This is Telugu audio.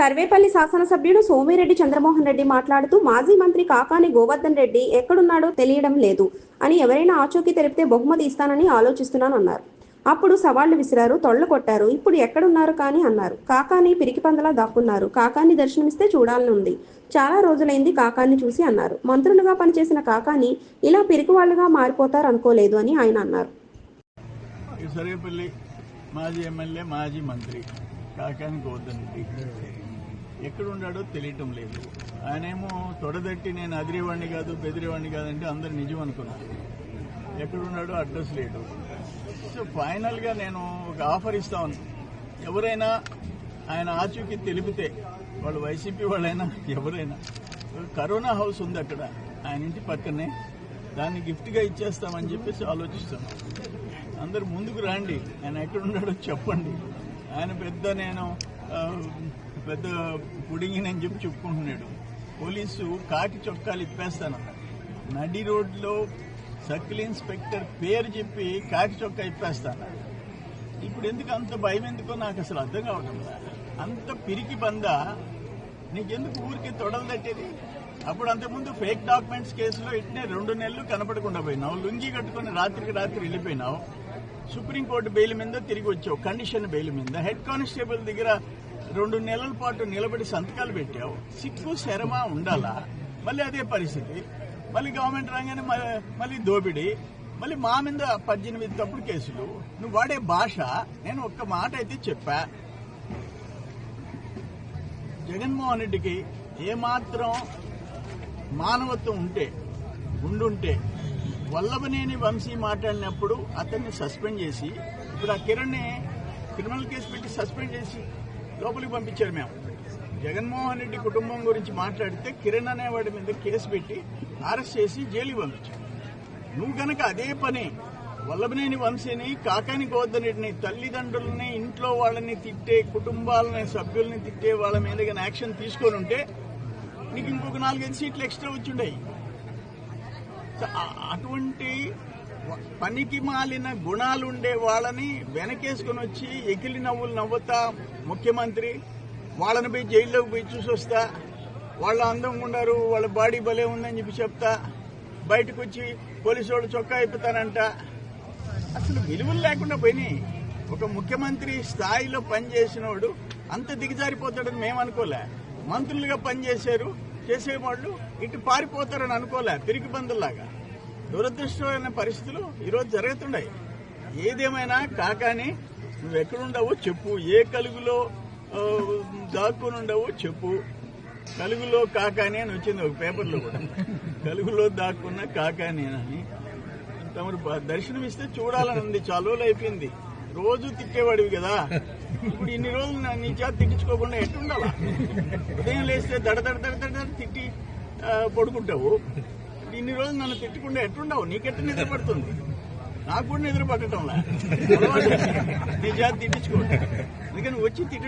సర్వేపల్లి శాసనసభ్యుడు సోమిరెడ్డి చంద్రమోహన్ రెడ్డి మాట్లాడుతూ మాజీ మంత్రి కాకాని గోవర్ధన్ రెడ్డి ఎక్కడున్నాడో తెలియడం లేదు అని ఎవరైనా ఆచూకీ తెలిపితే బహుమతి ఇస్తానని ఆలోచిస్తున్నానన్నారు అప్పుడు సవాళ్ళు విసిరారు తొళ్ళు కొట్టారు. ఇప్పుడు ఎక్కడున్నారు కానీ అన్నారు. కాకాని పిరికి పందలా దాక్కున్నారు. కాకాని దర్శనమిస్తే చూడాలని ఉంది. చాలా రోజులైంది కాకాని చూసి అన్నారు. మంత్రులుగా పనిచేసిన కాకాని ఇలా పిరికి వాళ్ళుగా మారిపోతారు అనుకోలేదు అని ఆయన అన్నారు. సర్వేపల్లి మాజీ ఎమ్మెల్యే మాజీ మంత్రి కాకాని గోవర్ధన్ రెడ్డి. ఎక్కడున్నాడో తెలియటం లేదు. ఆయనేమో తొడదట్టి నేను అదిరేవాడిని కాదు బెదిరేవాడిని కాదంటే అందరు నిజం అనుకున్నారు. ఎక్కడున్నాడో అడ్రస్ లేడు సో ఫైనల్గా నేను ఒక ఆఫర్ ఇస్తాను. ఎవరైనా ఆయన ఆచూకీ తెలిపితే వాళ్ళు వైసీపీ వాళ్ళైనా ఎవరైనా. కరోనా హౌస్ ఉంది అక్కడ. ఆయన ఇంటి పక్కనే. దాన్ని గిఫ్ట్గా ఇచ్చేస్తామని చెప్పేసి ఆలోచిస్తున్నాం. అందరు ముందుకు రండి. ఆయన ఎక్కడున్నాడో చెప్పండి. ఆయన పెద్ద నేను పెద్ద పుడింగినని చెప్పి చెప్పుకుంటున్నాడు. పోలీసు కాకి చొక్కాలు ఇప్పేస్తానన్నాడు నడి రోడ్లో సర్కిల్ ఇన్స్పెక్టర్ పేరు చెప్పి కాకి చొక్కా ఇప్పేస్తాను ఇప్పుడు ఎందుకు అంత భయం ఎందుకో నాకు అసలు అర్థం కావటం లేదు. అంత పిరికి బందా నీకెందుకు ఊరికి తొడలు తట్టేది? అప్పుడు అంతకుముందు ఫేక్ డాక్యుమెంట్స్ కేసులో ఇట్నే రెండు నెలలు కనపడకుండా పోయినావు. లుంగి కట్టుకుని రాత్రికి రాత్రి వెళ్ళిపోయినావు. సుప్రీంకోర్టు బెయిల్ మీద తిరిగి వచ్చావు. కండిషన్ బెయిల్ మీద. హెడ్ కానిస్టేబుల్ దగ్గర రెండు నెలల పాటు నిలబడి సంతకాలు పెట్టావు. సిక్కు శరమ ఉండాలా? మళ్ళీ అదే పరిస్థితి. మళ్ళీ గవర్నమెంట్ రాగానే మ- మళ్ళీ దోపిడి. మళ్ళీ మా మీద పద్దెనిమిది తప్పుడు కేసులు. నువ్వు వాడే భాష నేను ఒక్క మాట అయితే చెప్పా. జగన్మోహన్ రెడ్డికి ఏమాత్రం మానవత్వం ఉంటే ఉండుంటే వల్లభనేని వంశీ మాట్లాడినప్పుడు అతన్ని సస్పెండ్ చేసి ఇప్పుడు ఆ కిరణ్ని క్రిమినల్ కేసు పెట్టి సస్పెండ్ చేసి లోపలికి పంపించారు మేము. జగన్మోహన్ రెడ్డి కుటుంబం గురించి మాట్లాడితే కిరణ్ అనేవాడి మీద కేసు పెట్టి అరెస్ట్ చేసి జైలుకి పంపించారు. నువ్వు గనక అదే పని వల్లభనేని వంశీని కాకాని గోవర్ధన్ తల్లిదండ్రులని ఇంట్లో వాళ్ళని తిట్టే కుటుంబాలని సభ్యుల్ని తిట్టే వాళ్ళ మీద యాక్షన్ తీసుకొని ఉంటే నీకు ఇంకొక నాలుగైదు సీట్లు ఎక్స్ట్రా వచ్చిండయి అటువంటి పనికి మాలిన గుణాలు ఉండే వాళ్ళని వెనకేసుకొని వచ్చి ఎకిలి నవ్వులు నవ్వుతా ముఖ్యమంత్రి. వాళ్ళని పోయి జైల్లోకి పోయి చూసి వస్తా వాళ్ళ అందంగా ఉన్నారు వాళ్ళ బాడీ భలే ఉందని చెప్పి చెప్తా. బయటకు వచ్చి పోలీసు వాళ్ళు చొక్కా అయిపోతానంట అసలు విలువలు లేకుండా పోయినాయి. ఒక ముఖ్యమంత్రి స్థాయిలో పనిచేసినోడు అంత దిగజారిపోతాడని మేము అనుకోలే. మంత్రులుగా పనిచేశారు చేసేవాళ్ళు ఇటు పారిపోతారని అనుకోలే పిరికి బందుల్లాగా దురదృష్టమైన పరిస్థితులు ఈరోజు జరుగుతున్నాయి. ఏదేమైనా కాకాని నువ్వు ఎక్కడుండవో చెప్పు. ఏ కలుగులో దాక్కుని ఉండవో చెప్పు. కలుగులో కాకాని అని వచ్చింది ఒక పేపర్లో కూడా. కలుగులో దాక్కున్న కాకాని అని. తమరు దర్శనం ఇస్తే చూడాలని ఉంది. చాలోలు అయిపోయింది. రోజు తిట్టేవాడివి కదా. ఇప్పుడు ఇన్ని రోజులు నీ చేత తిట్టించుకోకుండా ఎట్టుండాలా? ఉదయం లేస్తే దడ దడ దడ దడ దడ తిట్టి పడుకుంటావు. ఇప్పుడు ఇన్ని రోజులు నన్ను తిట్టకుండా ఎట్టుండవు నీకెట్ట నిద్ర పడుతుంది నాకు కూడా నిద్ర పట్టడంలా. నీ చేత తిట్టించుకో. అందుకని వచ్చి తిట్టి